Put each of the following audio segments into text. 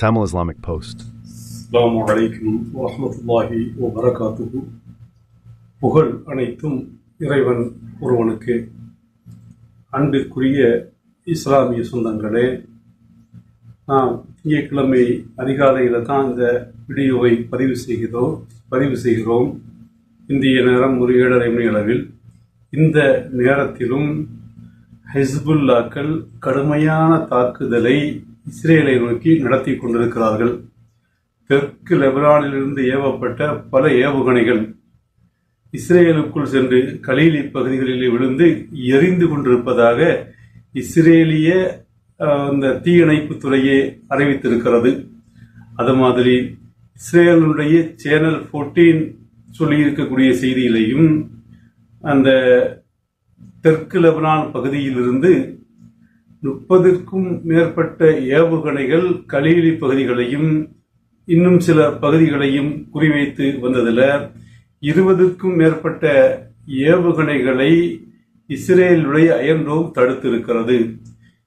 Tamil Islamic Post. அஸ்ஸலாமு அலைக்கும் வரஹ்மத்துல்லாஹி வபரகாத்துஹு புகழ் அனைத்தும் இறைவன் ஒருவனுக்கு. அன்பிற்குரிய இஸ்லாமிய சொந்தங்களே நாம் திங்கட்கிழமை அதிகாலையில் தான் இந்த வீடியோவை பதிவு செய்கிறோம் பதிவு செய்கிறோம். இந்திய நேரம் ஒரு ஏழரை மணி அளவில். இந்த நேரத்திலும் ஹிஸ்புல்லாக்கள் கடுமையான தாக்குதலை இஸ்ரேலை நோக்கி நடத்தி கொண்டிருக்கிறார்கள். தெற்கு லெபனானிலிருந்து ஏவப்பட்ட பல ஏவுகணைகள் இஸ்ரேலுக்குள் சென்று கலீலி பகுதிகளில் விழுந்து எரிந்து கொண்டிருப்பதாக இஸ்ரேலிய அந்த தீயணைப்பு துறையே அறிவித்திருக்கிறது. அது மாதிரி இஸ்ரேலுடைய சேனல் 14 சொல்லியிருக்கக்கூடிய செய்தியிலையும் அந்த தெற்கு லெபனான் பகுதியிலிருந்து முப்பதிற்கும் மேற்பட்ட ஏவுகணைகள் கலீலி பகுதிகளையும் இன்னும் சில பகுதிகளையும் குறிவைத்து வந்ததில் இருபதுக்கும் மேற்பட்ட ஏவுகணைகளை இஸ்ரேலுடைய அயன்டோம் தடுத்திருக்கிறது.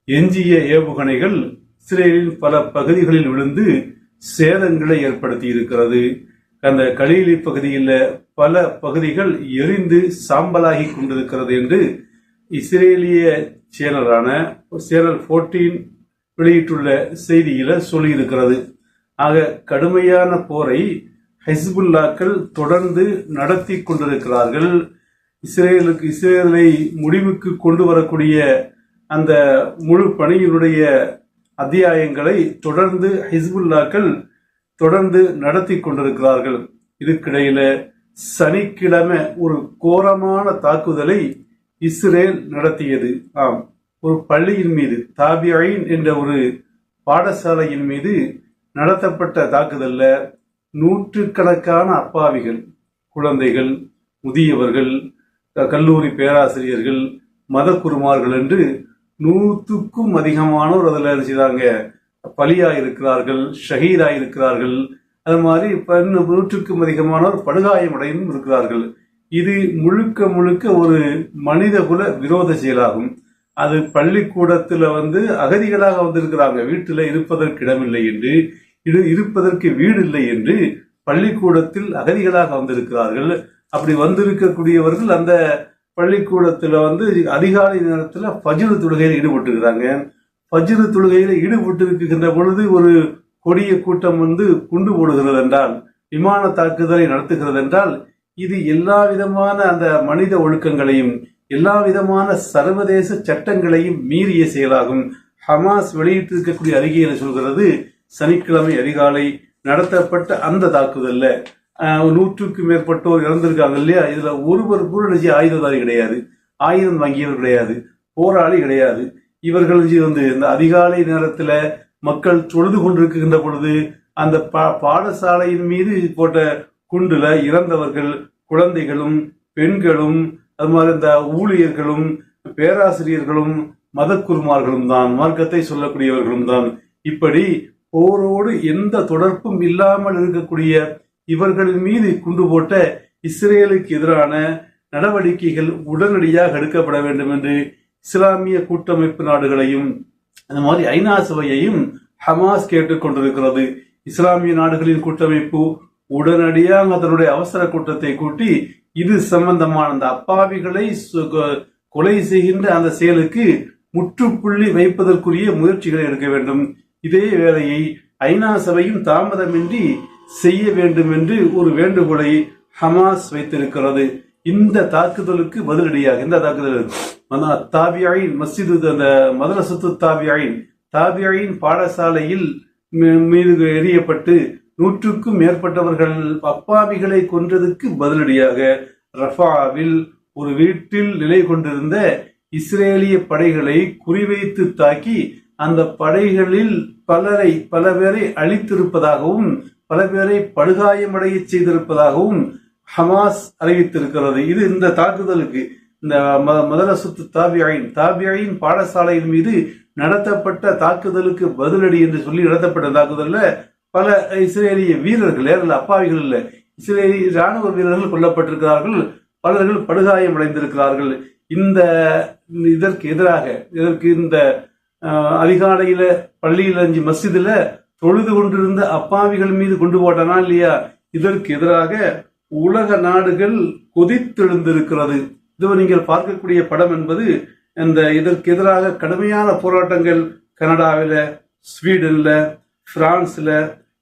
எஞ்சிய ஏவுகணைகள் இஸ்ரேலின் பல பகுதிகளில் விழுந்து சேதங்களை ஏற்படுத்தி இருக்கிறது அந்த கலீலி பகுதியில் பல பகுதிகள் எரிந்து சாம்பலாகி கொண்டிருக்கிறது என்று இஸ்ரேலிய சேனலான சேனல் 14 வெளியிட்டுள்ள செய்தியில சொல்லியிருக்கிறது. ஆக கடுமையான போரை ஹிஸ்புல்லாக்கள் தொடர்ந்து நடத்தி கொண்டிருக்கிறார்கள். இஸ்ரேலுக்கு இஸ்ரேலை முடிவுக்கு கொண்டு வரக்கூடிய அந்த முழு பணியினுடைய அத்தியாயங்களை தொடர்ந்து ஹிஸ்புல்லாக்கள் தொடர்ந்து நடத்தி கொண்டிருக்கிறார்கள். இதுக்கிடையில சனிக்கிழமை ஒரு கோரமான தாக்குதலை இஸ்ரேல் நடத்தியது. ஆம். ஒரு பள்ளியின் மீது தாபியாயின் என்ற ஒரு பாடசாலையின் மீது நடத்தப்பட்ட தாக்குதல்ல நூற்றுக்கணக்கான அப்பாவிகள் குழந்தைகள் முதியவர்கள் கல்லூரி பேராசிரியர்கள் மதக்குருமார்கள் என்று நூற்றுக்கும் அதிகமானோர் அதில் செய்தாங்க? பலியா இருக்கிறார்கள் ஷஹீதா இருக்கிறார்கள் அது மாதிரி நூற்றுக்கும் அதிகமானோர் படுகாயமடைந்தும் இருக்கிறார்கள். இது முழுக்க முழுக்க ஒரு மனிதகுல விரோத செயலாகும். அது பள்ளிக்கூடத்தில் வந்து அகதிகளாக வந்திருக்கிறாங்க. வீட்டில் இருப்பதற்கு இடமில்லை என்று இது இருப்பதற்கு வீடு இல்லை என்று பள்ளிக்கூடத்தில் அகதிகளாக வந்திருக்கிறார்கள். அப்படி வந்திருக்கக்கூடியவர்கள் அந்த பள்ளிக்கூடத்தில் வந்து அதிகாலை நேரத்தில் ஃபஜ்ரு தொழுகையில் ஈடுபட்டுருக்கிறாங்க. ஃபஜ்ரு தொழுகையில் ஈடுபட்டு இருக்கின்ற பொழுது ஒரு கொடிய கூட்டம் வந்து குண்டு போடுகிறது என்றால் விமான தாக்குதலை நடத்துகிறது என்றால் இது எல்லா விதமான அந்த மனித ஒழுக்கங்களையும் எல்லா விதமான சர்வதேச சட்டங்களையும் மீறிய செயலாகும். ஹமாஸ் வெளியிட்டிருக்கக்கூடிய அறிக்கையில சொல்கிறது? சனிக்கிழமை அதிகாலை நடத்தப்பட்ட அந்த தாக்குதல்ல. நூற்றுக்கும் மேற்பட்டோர் இறந்திருக்காங்க இல்லையா? இதுல ஒருவர் கூட நிச்சயம் ஆயுததாரி கிடையாது. ஆயுதம் வாங்கியவர் கிடையாது. போராளி கிடையாது. இவர்கள் வந்து இந்த அதிகாலை நேரத்துல மக்கள் தொழுது கொண்டிருக்கின்ற பொழுது அந்த பா- பாடசாலையின் மீது போட்ட குண்டுல இறந்தவர்கள் குழந்தைகளும் பெண்களும் அது மாதிரி இந்த ஊழியர்களும் பேராசிரியர்களும் மதக்குருமார்களும் தான் மார்க்கத்தை சொல்லக்கூடியவர்களும் தான். இப்படி போரோடு எந்த தொடர்பும் இல்லாமல் இருக்கக்கூடிய இவர்களின் மீது குண்டு போட்ட இஸ்ரேலுக்கு எதிரான நடவடிக்கைகள் உடனடியாக எடுக்கப்பட வேண்டும் என்று இஸ்லாமிய கூட்டமைப்பு நாடுகளையும் அந்த மாதிரி ஐநா சபையையும் ஹமாஸ் கேட்டுக்கொண்டிருக்கிறது. இஸ்லாமிய நாடுகளின் கூட்டமைப்பு உடனடியாக அதனுடைய அவசர கூட்டத்தை கூட்டி இது சம்பந்தமான அந்த அப்பாவிகளை சு- கொ- கொலை செய்கின்ற அந்த செயலுக்கு முற்றுப்புள்ளி வைப்பதற்குரிய முயற்சிகளை எடுக்க வேண்டும். இதே வேலையை ஐநா சபையும் தாமதமின்றி செய்ய வேண்டும் என்று ஒரு வேண்டுகோளை ஹமாஸ் வைத்திருக்கிறது. இந்த தாக்குதலுக்கு பதிலடியாக இந்த தாக்குதல் தாபியாயின் மஸ்ஜிது அந்த மதரசத்து தாபியாயின் தாபியாயின் பாடசாலையில் மீ- மீது எரியப்பட்டு நூற்றுக்கும் மேற்பட்டவர்கள் அப்பாவிகளை கொன்றதுக்கு பதிலடியாக ரஃபாவில் ஒரு வீட்டில் நிலை கொண்டிருந்த இஸ்ரேலிய படைகளை குறிவைத்து தாக்கி அந்த படைகளில் பலரை பல பேரை அழித்திருப்பதாகவும் பல பேரை படுகாயமடைய செய்திருப்பதாகவும் ஹமாஸ் அறிவித்திருக்கிறது. இது இந்த தாக்குதலுக்கு இந்த ம- சுத்து தாபியாயின் தாபியாயின் பாடசாலையின் மீது நடத்தப்பட்ட தாக்குதலுக்கு பதிலடி என்று சொல்லி நடத்தப்பட்ட தாக்குதலில் பல இஸ்ரேலிய வீரர்கள் நேரில் அப்பாவிகள் இல்ல இஸ்ரேலிய ராணுவ வீரர்கள் கொல்லப்பட்டிருக்கிறார்கள். பலர்கள் படுகாயம் அடைந்திருக்கிறார்கள். இந்த இதற்கு எதிராக இதற்கு இந்த அதிகாலையில பள்ளியில் அஞ்சு மஸ்ஜிதுல தொழுது கொண்டிருந்த அப்பாவிகள் மீது கொண்டு போட்டானா இல்லையா? இதற்கு எதிராக உலக நாடுகள் கொதித்தெழுந்திருக்கிறது. இது நீங்கள் பார்க்கக்கூடிய படம் என்பது இந்த இதற்கு எதிராக கடுமையான போராட்டங்கள் கனடாவில் ஸ்வீடன்ல பிரான்ஸ்ல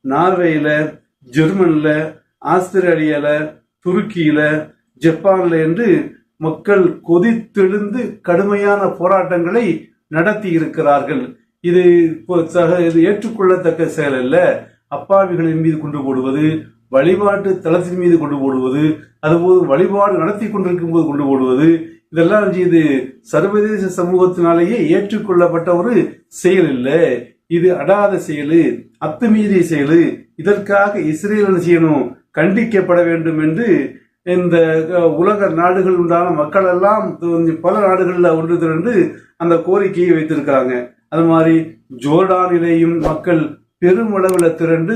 நார்வேயில ஜெர்மன்ல ஆஸ்திரேலியால துருக்கியில ஜப்பான்ல என்று மக்கள் கொதித்தெழுந்து கடுமையான போராட்டங்களை நடத்தி இருக்கிறார்கள். இது இப்போ சக- இது ஏற்றுக்கொள்ளத்தக்க செயல் அல்ல. அப்பாவிகளின் மீது கொண்டு போடுவது வழிபாட்டு தளத்தின் மீது கொண்டு போடுவது அதுபோது வழிபாடு நடத்தி கொண்டிருக்கும் போது கொண்டு போடுவது இதெல்லாம் இது சர்வதேச சமூகத்தினாலேயே ஏற்றுக்கொள்ளப்பட்ட ஒரு செயல் இல்லை. இது அடாத செயலு அத்துமீறிய செயலு. இதற்காக இஸ்ரேல் செய்யணும்? கண்டிக்கப்பட வேண்டும் என்று இந்த உலக நாடுகள் உண்டான மக்கள் எல்லாம் பல நாடுகளில் ஒன்று திரண்டு அந்த கோரிக்கையை வைத்திருக்கிறாங்க. அது மாதிரி ஜோர்டானிலேயும் மக்கள் பெருமளவில் திரண்டு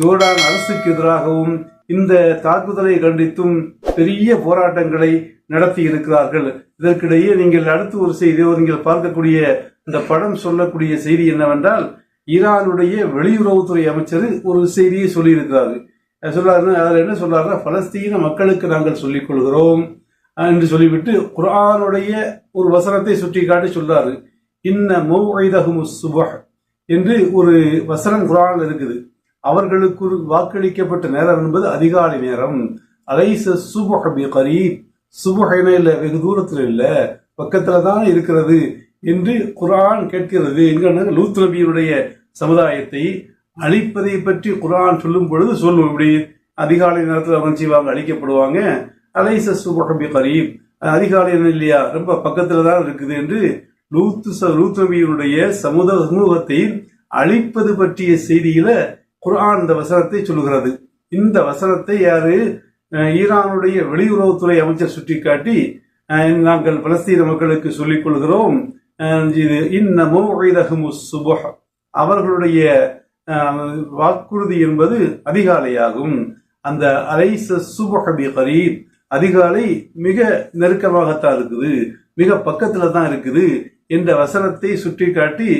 ஜோர்டான் அரசுக்கு எதிராகவும் இந்த தாக்குதலை கண்டித்தும் பெரிய போராட்டங்களை நடத்தி இருக்கிறார்கள். இதற்கிடையே நீங்கள் அடுத்து ஒரு செய்தியோ நீங்கள் பார்க்கக்கூடிய இந்த படம் சொல்லக்கூடிய செய்தி என்னவென்றால் ஈரானுடைய வெளியுறவுத்துறை அமைச்சர் ஒரு செய்தியை சொல்லியிருக்கிறாரு. அது சொல்றாரு அதில் என்ன சொல்றாருன்னா பலஸ்தீன மக்களுக்கு நாங்கள் சொல்லிக் கொள்கிறோம் என்று சொல்லிவிட்டு குரானுடைய ஒரு வசனத்தை சுட்டி காட்டி சொல்றாரு. இன்ன மௌஐதஹுமு சுபஹ் என்று ஒரு வசனம் குரான் இருக்குது. அவர்களுக்கு வாக்களிக்கப்பட்ட நேரம் என்பது அதிகாலை நேரம். அலைச சுபஹ் பி கரீப் சுபஹைன வெகு தூரத்தில் இல்லை பக்கத்தில் தான் இருக்கிறது. என்று குரான் கேட்கிறது என்கிற லூத் நபியினுடைய சமுதாயத்தை அழிப்பதை பற்றி குரான் சொல்லும் பொழுது சொல்லும். இப்படி அதிகாலை நேரத்தில் அவன் செய்வாங்க அழிக்கப்படுவாங்க. அலைச சுபஹ் கரீப் அதிகாலை இல்லையா? ரொம்ப பக்கத்தில் தான் இருக்குது என்று லூத்து லூத் நபியினுடைய சமுத சமூகத்தை அழிப்பது பற்றிய செய்தியில குரான் இந்த வசனத்தை சொல்லுகிறது. இந்த வசனத்தை யாரு? ஈரானுடைய வெளியுறவுத்துறை அமைச்சர் சுட்டிக்காட்டி நாங்கள் பலஸ்தீன மக்களுக்கு சொல்லிக் கொள்கிறோம். அஹ், இது இன்னமும் சுபுஹ். அவர்களுடைய வாக்குறுதி என்பது அதிகாலையாகும். அந்த அலைச சுபஹபி கரீப். அதிகாலை மிக நெருக்கமாகத்தான் இருக்குது. மிக பக்கத்துல தான் இருக்குது என்ற வசனத்தை சுட்டிக்காட்டி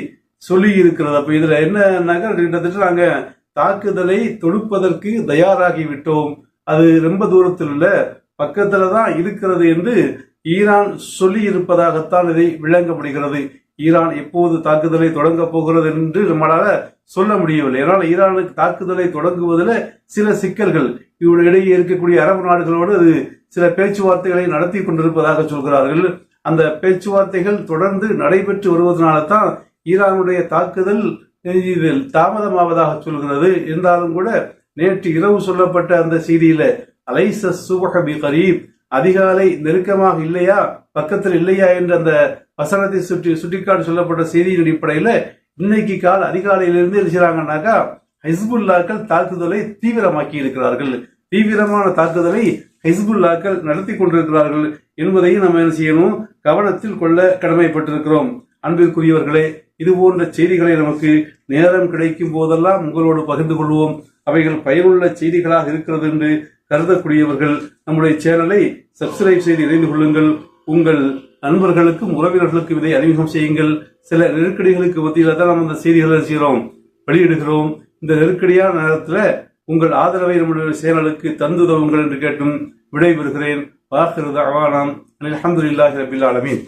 சொல்லி இருக்கிறது அப்ப இதுல என்னன்னாக்கா கிட்டத்தட்ட நாங்க தாக்குதலை தொடுப்பதற்கு தயாராகி விட்டோம். அது ரொம்ப தூரத்தில் உள்ள பக்கத்துல தான் இருக்கிறது என்று ஈரான் சொல்லி இருப்பதாகத்தான் இதை விளங்க முடிகிறது. ஈரான் எப்போது தாக்குதலை தொடங்கப் போகிறது என்று நம்மளால சொல்ல முடியவில்லை. ஏனால் ஈரானுக்கு தாக்குதலை தொடங்குவதில் சில சிக்கல்கள். இவருடைய இடையே இருக்கக்கூடிய அரபு நாடுகளோடு அது சில பேச்சுவார்த்தைகளை நடத்தி கொண்டிருப்பதாக சொல்கிறார்கள். அந்த பேச்சுவார்த்தைகள் தொடர்ந்து நடைபெற்று வருவதனால தான் ஈரானுடைய தாக்குதல் இதில் தாமதமாவதாக சொல்கிறது. இருந்தாலும் கூட நேற்று இரவு சொல்லப்பட்ட அந்த செய்தியில அலைச சுபகபி கரீப். அதிகாலை நெருக்கமாக இல்லையா? பக்கத்தில் இல்லையா? என்ற அந்த வசனத்தை சுற்றி சுட்டிக்காட்டு சொல்லப்பட்ட செய்தியின் அடிப்படையில இன்னைக்கு கால அதிகாலையிலிருந்து என்ன ஹிஸ்புல்லாக்கள் தாக்குதலை தீவிரமாக்கி இருக்கிறார்கள். தீவிரமான தாக்குதலை ஹிஸ்புல்லாக்கள் நடத்தி கொண்டிருக்கிறார்கள் என்பதையும் நம்ம என்ன செய்யணும் கவனத்தில் கொள்ள கடமைப்பட்டிருக்கிறோம். அன்பிற்குரியவர்களே இது போன்ற செய்திகளை நமக்கு நேரம் கிடைக்கும் போதெல்லாம் உங்களோடு பகிர்ந்து கொள்வோம். அவைகள் பயனுள்ள செய்திகளாக இருக்கிறது என்று கருதக்கூடியவர்கள் நம்முடைய சேனலை சப்ஸ்கிரைப் செய்து இணைந்து கொள்ளுங்கள். உங்கள் நண்பர்களுக்கும் உறவினர்களுக்கும் இதை அறிமுகம் செய்யுங்கள். சில நெருக்கடிகளுக்கு மத்தியில் தான் நம்ம இந்த செய்திகளை செய்கிறோம் வெளியிடுகிறோம். இந்த நெருக்கடியான நேரத்தில் உங்கள் ஆதரவை நம்முடைய சேனலுக்கு தந்துதவுங்கள் என்று கேட்டும் விடைபெறுகிறேன். வாக்குறது அவானாம் அலமதுல்லாஹி ரபில் ஆலமீன்.